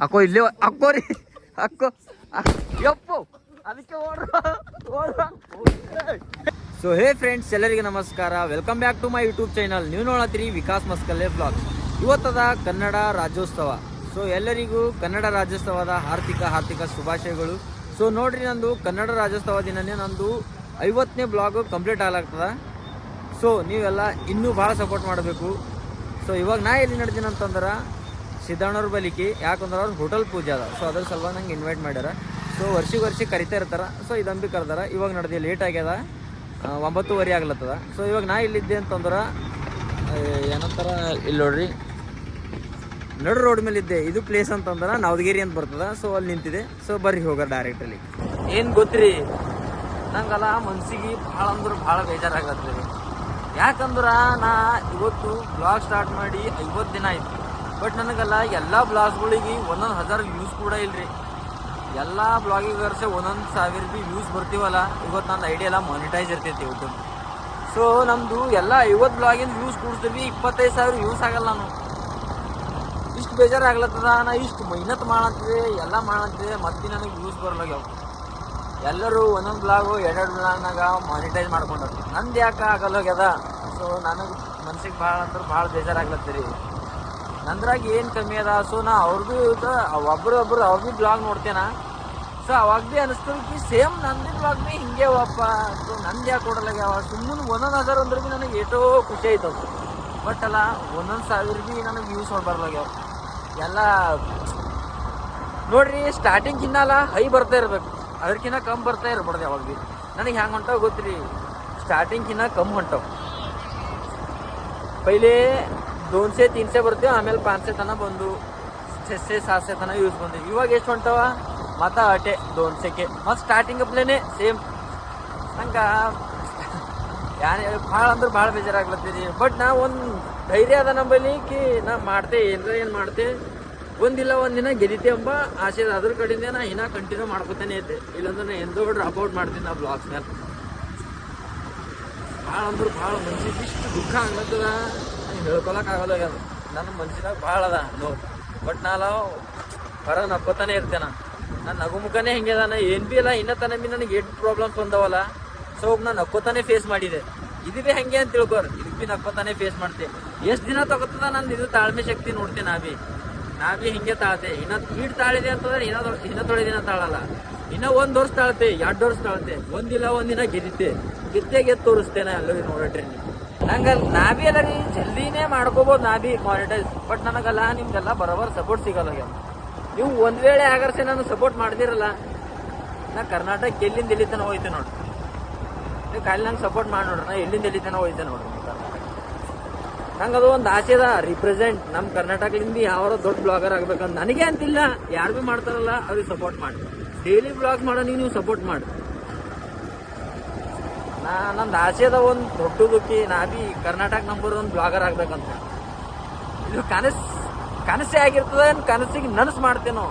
ಅಕ್ಕೋ, ಇಲ್ಲೇ ಅಕ್ಕೋ ರೀ. ಅಕ್ಕೋ ಅಕ್- ಯಪ್ಪು. ಅದಕ್ಕೆ ಸೊ ಹೇ ಫ್ರೆಂಡ್ಸ್ ಎಲ್ಲರಿಗೆ ನಮಸ್ಕಾರ. Welcome back to my YouTube channel ನೀವು ನೋಡತ್ತೀರಿ ವಿಕಾಸ್ ಮಸ್ಕಲ್ಲೆ ಬ್ಲಾಗ್ ಇವತ್ತದ ಕನ್ನಡ ರಾಜ್ಯೋತ್ಸವ. ಸೊ ಎಲ್ಲರಿಗೂ ಕನ್ನಡ ರಾಜ್ಯೋತ್ಸವದ ಆರ್ಥಿಕ ಆರ್ಥಿಕ ಶುಭಾಶಯಗಳು. ಸೊ ನೋಡ್ರಿ ನಂದು ಕನ್ನಡ ರಾಜ್ಯೋತ್ಸವ ದಿನನೇ ನಂದು ಐವತ್ತನೇ ಬ್ಲಾಗ್ ಕಂಪ್ಲೀಟ್ ಆಗ್ಲಾಗ್ತದ. ಸೊ ನೀವೆಲ್ಲ ಇನ್ನೂ ಭಾಳ ಸಪೋರ್ಟ್ ಮಾಡಬೇಕು. ಸೊ ಇವಾಗ ನಾ ಎಲ್ಲಿ ನಡೆದೀನಿ ಅಂತಂದ್ರೆ ಸಿದ್ದಣ್ಣವ್ರ ಬಲಿಕಿ ಯಾಕಂದ್ರೆ ಅವ್ರು ಹೋಟೆಲ್ ಪೂಜೆ ಅದ. ಸೊ ಅದ್ರ ಸಲುವಾಗಿ ನಂಗೆ ಇನ್ವೈಟ್ ಮಾಡ್ಯಾರ. ಸೊ ವರ್ಷಿಗೆ ವರ್ಷಿ ಕರಿತಾ ಇರ್ತಾರ. ಸೊ ಇದಂಬಿ ಕರ್ದಾರ. ಇವಾಗ ನಡೆದಿ ಲೇಟ್ ಆಗ್ಯದ. ಒಂಬತ್ತುವರೆ ಆಗ್ಲತ್ತದ. ಸೊ ಇವಾಗ ನಾ ಇಲ್ಲಿದ್ದೆ ಅಂತಂದ್ರೆ ಏನಂತಾರ ಇಲ್ಲಿ ನೋಡ್ರಿ. ನಡು ರೋಡ್ ಮೇಲೆ ಇದ್ದೆ. ಇದು ಪ್ಲೇಸ್ ಅಂತಂದ್ರೆ ನವದಗಿರಿ ಅಂತ ಬರ್ತದ. ಸೊ ಅಲ್ಲಿ ನಿಂತಿದೆ ಸೊ ಬರ್ರಿ ಹೋಗ ಡೈರೆಕ್ಟ್ ಅಲ್ಲಿ. ಏನು ಗೊತ್ತ್ರಿ? ನಂಗಲ್ಲ ಮನ್ಸಿಗೆ ಭಾಳ ಅಂದ್ರೆ ಭಾಳ ಬೇಜಾರಾಗತ್ತೆ ರೀ ಯಾಕಂದ್ರೆ ನಾ ಇವತ್ತು ಬ್ಲಾಗ್ ಸ್ಟಾರ್ಟ್ ಮಾಡಿ ಐವತ್ತು ದಿನ ಆಯ್ತು. ಬಟ್ ನನಗಲ್ಲ, ಎಲ್ಲ ಬ್ಲಾಗ್ಸ್ಗಳಿಗೆ ಒಂದೊಂದು ಹಜಾರ್ ವ್ಯೂಸ್ ಕೂಡ ಇಲ್ರಿ. ಎಲ್ಲ ಬ್ಲಾಗಿಗರ್ಸೆ ಒಂದೊಂದು ಸಾವಿರ ಬಿ ವ್ಯೂಸ್ ಬರ್ತೀವಲ್ಲ ಇವತ್ತು ನನ್ನ ಐಡಿಯಾ ಎಲ್ಲ ಮಾನಿಟೈಸ್ ಇರ್ತೈತಿ ಯೂಟ್ಯೂಬ್ ಸೊ ನಮ್ಮದು ಎಲ್ಲ ಐವತ್ತು ಬ್ಲಾಗಿನ ವ್ಯೂಸ್ ಕೂಡಿಸ್ತೀವಿ ಇಪ್ಪತ್ತೈದು ಸಾವಿರ ವ್ಯೂಸ್ ಆಗಲ್ಲ ನಾನು ಇಷ್ಟು ಬೇಜಾರಾಗ್ಲತ್ತದ, ನಾ ಇಷ್ಟು ಮೆಹನತ್ ಮಾಡಂತಿದೆ ಎಲ್ಲ ಮಾಡತ್ತೆ ಮತ್ತೆ ನನಗೆ ವ್ಯೂಸ್ ಬರ್ಲಾಗ್ಯಾವ ಎಲ್ಲರೂ ಒಂದೊಂದು ಬ್ಲಾಗು ಎರಡೆರಡು ಬ್ಲಾಗ್ನಾಗ ಮಾನಿಟೈಸ್ ಮಾಡ್ಕೊಂಡ್ರು ನಂದು ಯಾಕೆ ಆಗಲ್ಲೋಗ್ಯದ ಸೊ ನನಗೆ ಮನ್ಸಿಗೆ ಭಾಳ ಅಂದ್ರೆ ಭಾಳ ಬೇಜಾರಾಗ್ಲತ್ತರಿ ನಂದ್ರಾಗ ಏನು ಕಮ್ಮಿ ಅದ? ಸೊ ನಾ ಅವ್ರದ್ದು ಒಬ್ರು ಒಬ್ರು ಅವ್ರ ಭೀ ಬ್ಲಾಗ್ ನೋಡ್ತೇನೆ? ಸೊ ಅವಾಗ ಭೀ ಅನಿಸ್ತದ ಸೇಮ್ ನಂದು ಬ್ಲಾಗ್ ಭೀ ಹಿಂಗೆ ಅವಪ್ಪ ಸೊ ನಂದು ಯಾಕೆ ಕೊಡಲಾಗ್ಯಾವ ಸುಮ್ಮನೆ ಒಂದೊಂದು ಹಜಾರ್ ಅಂದ್ರೆ ಭೀ ನನಗೆ ಎಷ್ಟೋ ಖುಷಿ ಆಯ್ತದ ಬಟ್ ಅಲ್ಲ, ಒಂದೊಂದು ಸಾವಿರ ಭೀ ನನಗೆ ವ್ಯೂಸ್ ಬರ್ಲಾಗ್ಯಾವ. ಎಲ್ಲ, ನೋಡ್ರಿ ಸ್ಟಾರ್ಟಿಂಗ್ ಕಿನ್ನಲ್ಲ ಹೈ ಬರ್ತಾ ಇರಬೇಕು. ಅದಕ್ಕಿಂತ ಕಮ್ಮಿ ಬರ್ತಾ ಇರ್ಬಾರ್ದು ಯಾವಾಗ ಭೀ ನನಗೆ ಹ್ಯಾಂಗೆ ಹೊಂಟಾವ ಗೊತ್ತ್ರಿ? ಸ್ಟಾರ್ಟಿಂಗ್ ಕಿನ್ನ ಕಮ್ಮಿ ಹೊಂಟಾವ. ಪೈಲೆ दोनशे तीनशे ಬರ್ತೀವಿ ಆಮೇಲೆ ಪಾನ್ಸೆ ತನ ಬಂದು छेसे सातशे ತನ ಯೂಸ್ ಬಂದಿವಿ ಇವಾಗ ಎಷ್ಟು ಹೊಂಟವ ಮತ್ತ ಅಟೆ ದೋನ್ಸೆಗೆ ಮತ್ತು ಸ್ಟಾರ್ಟಿಂಗ್ ಅಪ್ಲೇನೆ ಸೇಮ್ ನಂಗೆ ಯಾರು ಭಾಳ ಅಂದ್ರೆ ಭಾಳ ಬೇಜಾರಾಗ್ಲತ್ತೀರಿ ಬಟ್ ನಾ ಒಂದು ಧೈರ್ಯ ಅದ ನಂಬಲ್ಲಿ ಕಿ ನಾ ಮಾಡ್ತೆ ಏನರ ಏನು ಮಾಡ್ತೆ ಒಂದಿಲ್ಲ ಒಂದಿನ ಗೆದಿತೆ ಎಂಬ ಆಸೆ ಅದ ಅದ್ರ ಕಡೆಯಿಂದ ನಾ ಇನ್ನೂ ಕಂಟಿನ್ಯೂ ಮಾಡ್ಕೊತಾನೆ ಐತೆ ಇಲ್ಲಾಂದ್ರೆ ನಾ ಎಂದೋ ಡ್ರಾಪ್ ಔಟ್ ಮಾಡ್ತೀನಿ ನಾ ಬ್ಲಾಗ್ಸ್ ಮೇಲೆ ಭಾಳ ಅಂದ್ರೆ ಭಾಳ ಮನ್ಸಿಗೆ ಇಷ್ಟು ದುಃಖ ಆಗ್ಲತ್ತದ ಹೇಳ್ಕೊಳಕ್ ಆಗಲ್ಲ ಆಗ್ಯದ ನನ್ನ ಮನ್ಸಿನಾಗ ಭಾಳ ಅದ ನೋ ಬಟ್ ನಾನು ಹೊರ ನಕ್ಕೋತಾನೆ ಇರ್ತೇನ. ನನ್ನ ನಗು ಮುಖನೇ ಹೆಂಗೆ ಅದಾನ. ಏನು ಬಿ ಇಲ್ಲ ಇನ್ನ ತನ ಬಿ ನನಗೆ ಎಷ್ಟು ಪ್ರಾಬ್ಲಮ್ಸ್ ಬಂದವಲ್ಲ. ಸೊ ನಾನು ನಕ್ಕೋತಾನೆ ಫೇಸ್ ಮಾಡಿದೆ. ಇದು ಬಿ ಹೆಂಗೆ ಅಂತ ತಿಳ್ಕೊರ್. ಇದು ಬಿ ನಕ್ಕೋತಾನೆ ಫೇಸ್ ಮಾಡ್ತೆ. ಎಷ್ಟು ದಿನ ತಗೋತದ ನಂದು ಇದು ತಾಳ್ಮೆ ಶಕ್ತಿ ನೋಡ್ತೆ ನಾ ಬಿ. ನಾ ಬಿ ಹಿಂಗೆ ತಾಳ್ತೆ. ಇನ್ನ ಈಡ್ ತಾಳಿದೆ ಅಂತಂದ್ರೆ ಇನ್ನ ಇನ್ನೂ ತೊಳೆ ದಿನ ತಾಳಲ್ಲ. ಇನ್ನ ಒಂದು ವರ್ಷ ತಾಳ್ತೆ, ಎರಡು ವರ್ಷ ತಾಳ್ತೆ. ಒಂದಿಲ್ಲ ಒಂದಿನ ಗೆದ್ದಿತ್ತೆ ಗೆದ್ದೆ ಗೆದ್ದು ತೋರಿಸ್ತೇನೆ ಅಲ್ಲೋಗಿ ನೋಡಟ್ರಿ ನಾ ಬಿ ಅಲ್ಲ ರೀ ಜಲ್ದಿನೇ ಮಾಡ್ಕೋಬೋದು ನಾ ಬಿ ಮಾನಿಟೈಸ್ ಬಟ್ ನನಗಲ್ಲ ನಿಮ್ದೆಲ್ಲ ಬರೋಬರ್ ಸಪೋರ್ಟ್ ಸಿಗಲ್ಲ. ನೀವು ಒಂದು ವೇಳೆ ಆಗರ್ಸೆ ನಾನು ಸಪೋರ್ಟ್ ಮಾಡ್ದಿರಲ್ಲ, ನಾ ಕರ್ನಾಟಕ ಎಲ್ಲಿಂದ ಎಲ್ಲಿ ತನಕ ಹೋಯ್ತೆ ನೋಡ್ರಿ ನೀವು ಖಾಲಿ ನಂಗೆ ಸಪೋರ್ಟ್ ಮಾಡಿ ನೋಡ್ರಿ, ನಾ ಎಲ್ಲಿಂದ ಎಲ್ಲಿ ತನಕ ಹೋಯ್ತೆ ನೋಡ್ರಿ ನಂಗೆ ಅದು ಒಂದು ಆಸೆ ಅದ ರಿಪ್ರೆಸೆಂಟ್ ನಮ್ಮ ಕರ್ನಾಟಕದಿಂದ ಯಾವ ದೊಡ್ಡ ಬ್ಲಾಗರ್ ಆಗ್ಬೇಕಂತ ನನಗೆ ಅಂತಿಲ್ಲ, ಯಾರು ಭೀ ಮಾಡ್ತಾರಲ್ಲ, ಅವ್ರಿಗೆ ಸಪೋರ್ಟ್ ಮಾಡಿ. ಡೈಲಿ ಬ್ಲಾಗ್ ಮಾಡೋ ನೀವು ಸಪೋರ್ಟ್ ಮಾಡಿ. ನಂದು ಆಸೆ ಅದ ಒಂದು ದೊಡ್ಡದಕ್ಕೆ ನಾ ಬಿ ಕರ್ನಾಟಕ ನಂಬರ್ ಒಂದು ಬ್ಲಾಗರ್ ಆಗ್ಬೇಕಂತ. ಇದು ಕನಸು ಕನಸೇ ಆಗಿರ್ತದೆ ಕನಸಿಗೆ ನನಸು ಮಾಡ್ತೇನೋ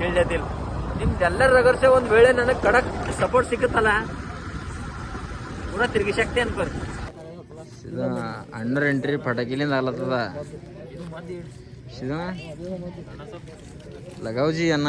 ನಿಮ್ದು ನಿಮ್ದೆಲ್ಲರ ರಗರ್ಸೆ ಒಂದು ವೇಳೆ ನನಗೆ ಕಡಕ್ ಸಪೋರ್ಟ್ ಸಿಕ್ಕತ್ತಲ್ಲ? ಪೂರ ತಿರುಗಿಸಕ್ತೆ ಅನ್ಕೋರಿ. ಇದು ಅಣ್ಣರ ಎಂಟ್ರಿ ಪಟಾಕಿಲಿಂದ ಆಗ್ಲತ್ತದ. ಲಗಾವ್ಜಿ ಅನ್ನ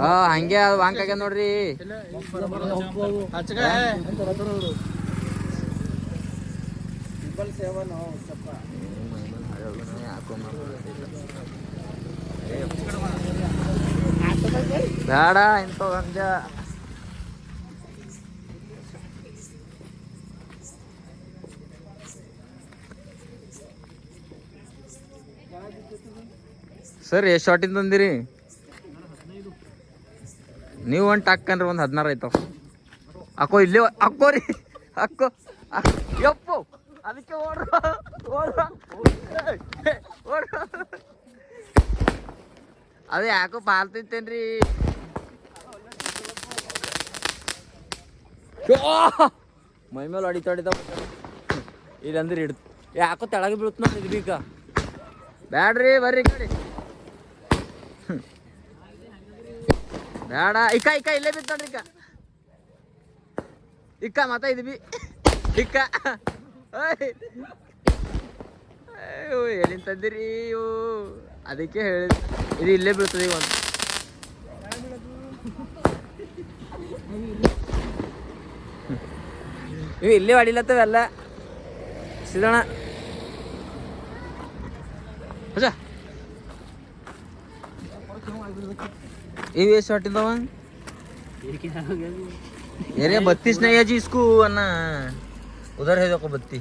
ಹಾ ಹಂಗೆ ಅದು ವಾಂಕ್ ಆಗ್ಯದ ನೋಡ್ರಿ. ಬೇಡ ಇಂಥ ಗಂಜ. ಸರ್ ಎಷ್ಟು ಶಾಟಿಂದ ತಂದಿರಿ? ನೀವು ಒಂದು ಟಾಕನ್ರಿ ಒಂದು ಹದಿನಾರು ಆಯ್ತಾವ ಅಕ್ಕೋ, ಇಲ್ಲೇ ಅಕ್ಕೋ ರೀ. ಅಕ್ಕೋ ಯಪ್ಪು. ಅದಕ್ಕೆ ಓಡ್ರ ಓಡ್ರ. ಅದು ಯಾಕೋ ಪಾಲ್ತಿತ್ತೇನ್ರಿ ಮೈ ಮೇಲೆ ಹೊಡಿತಾ ಹೊಡಿತಾ ಇಲ್ಲಂದ್ರೆ ಹಿಡ್ತು ಯಾಕೋ ತೆಳಗೆ ಬೀಳ್ತು ನೋಡಿ ಇದು ಬೀಗ. ಬ್ಯಾಡ್ರಿ, ಬರ್ರಿ ಕಡೆ. ಬೇಡ ಇಕ್ಕ ಇಕ್ಕ ಇಲ್ಲೇ ಬಿತ್ತು ನೋಡ್ರಿ ಇಕ್ಕ ಇಕ್ಕ ಮತ್ತ ಇದು ಬಿ ಇಕ್ಕ ಓಯ್. ಅಯ್ಯೋ ಎಲ್ಲಿಂದ ತಂದಿರಿ ಇವು ಅದಕ್ಕೆ ಹೇಳಿದ ಇದು ಇಲ್ಲೇ ಬೀಳ್ತದೆ ಈಗ ಒಂದು ಇವು ಇಲ್ಲೇ ಹೊಡಿಲತ್ತವೆಲ್ಲ ಸಿದಣ ಹೊಸ ಇವು ಎಷ್ಟು ಹೊಟ್ಟಿದ್ದಾವ अरे बत्तीस नहीं है जी इसको अन्ना उधर है देखो बत्ती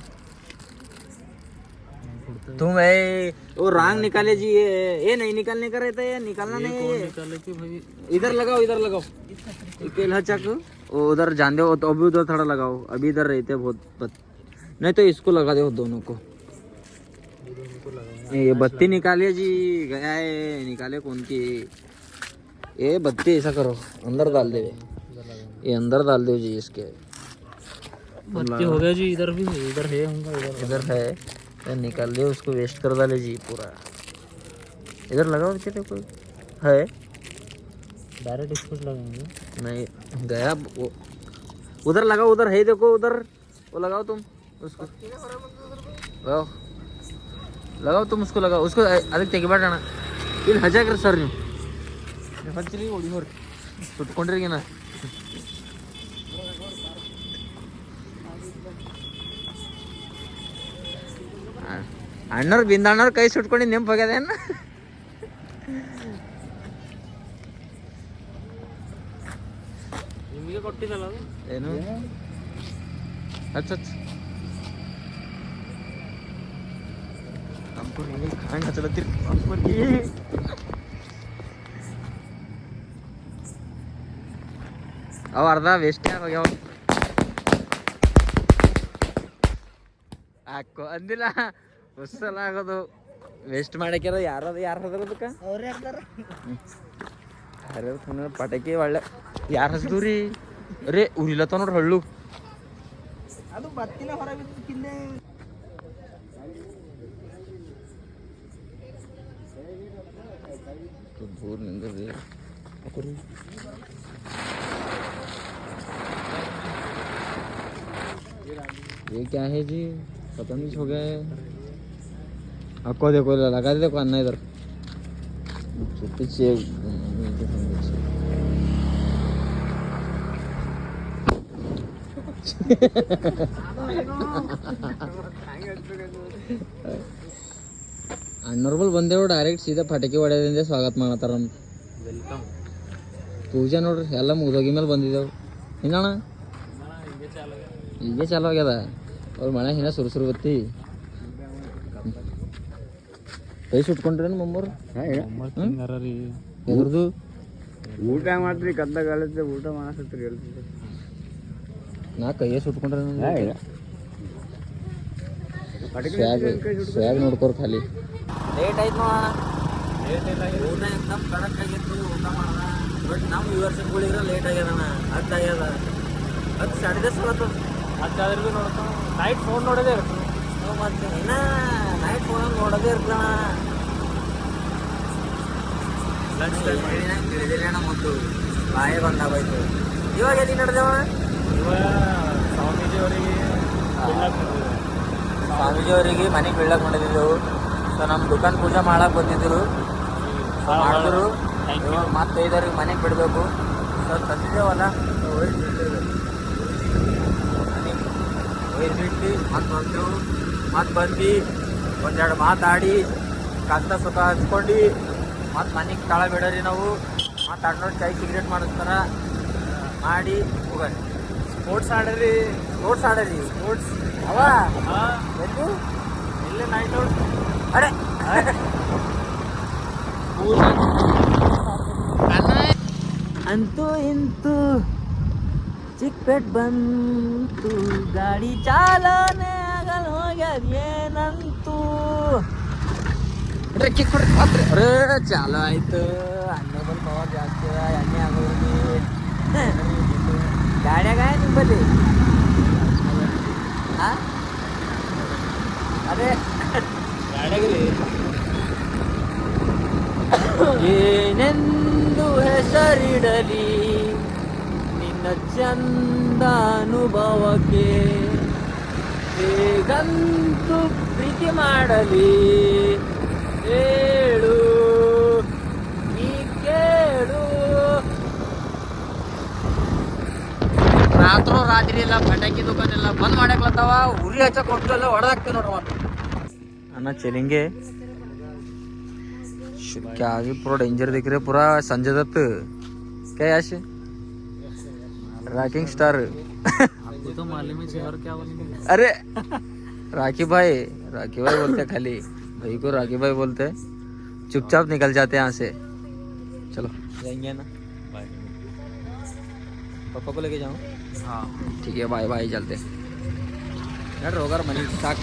तुम है वो रांग निकाले जी ये ये नहीं निकालने का रहता है ये निकालना नहीं है ये। इधर लगाओ इधर लगाओ ये केला चक वो उधर जान दो तो अभी उधर थोड़ा लगाओ अभी इधर रहते हैं बहुत बत... नहीं तो इसको लगा दो दोनों को ये बत्ती निकालिए जी गया है निकाले कौन की ये बत्ती ऐसा करो अंदर डाल दे ये अंदर डाल दो जी इसके बत्ती हो गया जी इधर भी है इधर है होगा इधर इधर है ये निकाल दिया उसको वेस्ट कर डाले जी पूरा इधर लगाओ चले कोई है डायरेक्ट इसको लगाएंगे नहीं गया वो उधर लगाओ उधर है देखो उधर वो लगाओ तुम उसको लगाओ लगाओ तुम उसको लगाओ उसको ಅದಕ್ಕೆ ತೆಗಿಬೇಡಣ ಇಲ್ಲಿ ಹಜಾಕ್ರಿ ಸರ್ ನೀವು ಹಚ್ಚಿಲಿ ಒಡಿ ನೋಡ್ರಿ ಸುಟ್ಕೊಂಡ್ರಿ ಏನ ಅಣ್ಣವ್ರು ಬಿಂದಣ್ಣವ್ರ ಕೈ ಸುಟ್ಕೊಂಡು ನೆಂಪು ಹೋಗ್ಯದೇನ? ನಿಮಗೆ ಕೊಟ್ಟಿದ್ದಲ್ಲ ಏನು? ಹಚ್ಚ ಹಚ್ಚ. ಅಂಕುರ್ ಹಿಂಗೆ ಕಾಣ್ ಹಚ್ಚಲತ್ತಿರಿ. ಅವ ಅರ್ಧ ವೇಸ್ಟ್ ಹೋಗ್ಯಾವ? ಹಾಕೋ ಅಂದಿಲ್ಲ. ಹೊಸಲ ಆಗೋದು ವೇಸ್ಟ್ ಮಾಡಕ್ಯಾರ ಯಾರದ ಯಾರು ಹದ್ರ ಅದಕ್ಕೆ? ಅವ್ರೇ ಪಟಾಕಿ ಒಳ್ಳೆ. ಯಾರು ಹಸ್ದೂರಿ ಅರೇ ಉರಿಲತ್ತ ನೋಡ್ರಿ ಹಳ್ಳು. ಅದು ಬತ್ತಿನ ಹೊರಗೆ ನಿಂದ್ರಿ. तो ये क्या है जी पता नहीं हो गया है आपको देखो लगा दे देखो अन्ना इधर पीछे ಅಣ್ಣೋರ್ಬಲ್ ಬಂದೇವು ಡೈರೆಕ್ಟ್ ಸೀದಾ ಪಟಾಕಿ ಹೊಡೆದಿಂದ ಸ್ವಾಗತ ಮಾಡತ್ತಾರ ನಮ್ಗೆ ವೆಲ್ಕಮ್ ಪೂಜೆ ನೋಡ್ರಿ ಎಲ್ಲ ಮುಗ್ದೋಗಿ ಮೇಲೆ ಬಂದಿದ್ದೆವು ಇನ್ನಣ್ಣ ಈಗ ಚಾಲು ಆಗ್ಯದ. ಅವ್ರ ಮನೆ ಹಿನ್ನ ಸುರು ಸುರು ಬತ್ತಿ. ಕೈ ಸುಟ್ಕೊಂಡ್ರೇನು ಮಮ್ಮೂರು? ಎದ್ರದು? ಊಟ ಮಾಡ್ರಿ ಕದ್ದಾಗತ್ತೆ ಊಟ ಮಾಡಸತ್ರಿ ನಾ ಕೈಯೇ ಸುಟ್ಕೊಂಡ್ರೆ ಸ್ವ್ಯಾಗ್ ಸ್ವ್ಯಾಗ್ ನೋಡ್ಕೋರ್ ಖಾಲಿ. ಲೇಟ್ ಆಯ್ತು ನೋಡೋಣ ಊಟ ಎಕ್ದಮ್ ಕಡಕ್ ಆಗಿತ್ತು ಊಟ ಮಾಡೋಣ ಬಟ್ ನಮ್ಮ ವ್ಯೂವರ್ಸಿಪ್ಗಳಿದ್ರೆ ಲೇಟ್ ಆಗ್ಯದಣ್ಣ. ಹತ್ತು ಆಗ್ಯದ. ಹತ್ತು ಸಾಡಿದೆ ಸಲ ಅದಾದ್ರೂ ಭೀ ನೋಡ್ತಾವ ನೈಟ್ ಫೋನ್ ನೋಡೋದೇ ಇರ್ತದೆ ನಾವು ಮತ್ತೆ ಇನ್ನ ನೈಟ್ ಫೋನ್ ನೋಡೋದೇ ಇರ್ತಣ ತಿಳಿದಿಲ್ಲ ಮತ್ತು ಬಾಯೇ ಬಂದಾಗೋಯ್ತು ಇವಾಗ ಎಲ್ಲಿ ನಡೆದೇವ? ಇವಾಗ ಸ್ವಾಮೀಜಿ ಅವರಿಗೆ ಸ್ವಾಮೀಜಿ ಅವರಿಗೆ ಮನೆಗೆ ಬೀಳಕ್ ಮಾಡಿದ್ದೆವು ಸೊ ನಮ್ಮ ದುಕಾನ್ ಪೂಜೆ ಮಾಡಕ್ ಬಂದಿದ್ರು. ಸೊ ಮಾಡಿದ್ರು. ಇವಾಗ ಮತ್ತೆ ಐದಾರಿಗೆ ಮನೆಗೆ ಬಿಡಬೇಕು. ಸೊ ತಂದಿದ್ದೇವಲ್ಲ ಒಯ್ದು ಬಿಟ್ಟು ಮತ್ತೆ ಬಂದೆವು ಮತ್ತೆ ಬಂದು ಒಂದೆರಡು ಮಾತಾಡಿ ಕಷ್ಟ ಸುಖ ಹಚ್ಕೊಂಡು ಮತ್ತೆ ಮನೆಗೆ ತಳ ಬಿಡೋರಿ ನಾವು. ಮತ್ತೆ ಅಣ್ಣೋರ್ ಕೈ ಸಿಗರೇಟ್ ಮಾಡಿಸ್ತಾರ. ಮಾಡಿ ಹೋಗಿ ಸ್ಪೋರ್ಟ್ಸ್ ಆಡರಿ. ಸ್ಪೋರ್ಟ್ಸ್ ಆಡರಿ. ಸ್ಪೋರ್ಟ್ಸ್ ಅವ? ಎಲ್ಲಿ? ಎಲ್ಲಿ ಇಲ್ಲೇ ನೈಟ್ ಔಟ್ ಅರೆ ಅಂತೂ ಇಂತೂ ಚಿಕ್ಕಪೇಟ್ ಬಂತು ಗಾಡಿ ಚಾಲನೆ ಆಗಲ್ ಹೋಗ್ಯದ ಏನಂತೂ ಅರೆ ಚಾಲು ಆಯ್ತು ಅಣ್ಣ ಬಂದು ಪವರ್ ಜಾಸ್ತಿ ಅದ ಎಣ್ಣೆ ಆಗೋದ್ರಿ ಗಾಡ್ಯಾಗ ನಿಮ್ಮ ನಿಂಬಲ್ಲಿ ಆ? ಅದೇ ಏನೆಂದು ಹೆಸರಿಡಲಿ ಚಂದ ಅನುಭವಕ್ಕೆ ಹೇಗಂತೂ ಪ್ರೀತಿ ಮಾಡಲಿ. ಹೇಳು ಈ ಕೇಳು. ರಾತ್ರೋ ರಾತ್ರಿ ಎಲ್ಲ ಪಟಾಕಿ ದುಕಾನ್ ಎಲ್ಲ ಬಂದ್ ಮಾಡಾಕ್ಲತ್ತಾವ ಉರಿ ಹಚ್ಚ ಕೊಟ್ಟೆಲ್ಲ ಹೊಡೆದಾಕ್ತೀವಿ ನೋಡ್ರಿ ಅಣ್ಣ ಚೆಲಿಂಗೆ. ಕ್ಯಾಜಿ ಪೂರಾ ಡೇಂಜರ್ ದಿಕ್ಕ್ರಿ ಪೂರಾ ಸಂಜೆದತ್ತು ಕೈ ಆಶೆ रॉकिंग स्टार। आपको तो मालूम है शहर क्या बनेंगे अरे राखी भाई राखी भाई बोलते खाली। भाई को राखी भाई बोलते चुपचाप निकल जाते हैं यहाँ से। चलो। जाएँगे ना? पापा को लेके जाऊँ? हाँ। ठीक है बाय बाय चलते यार रोगर मनी साक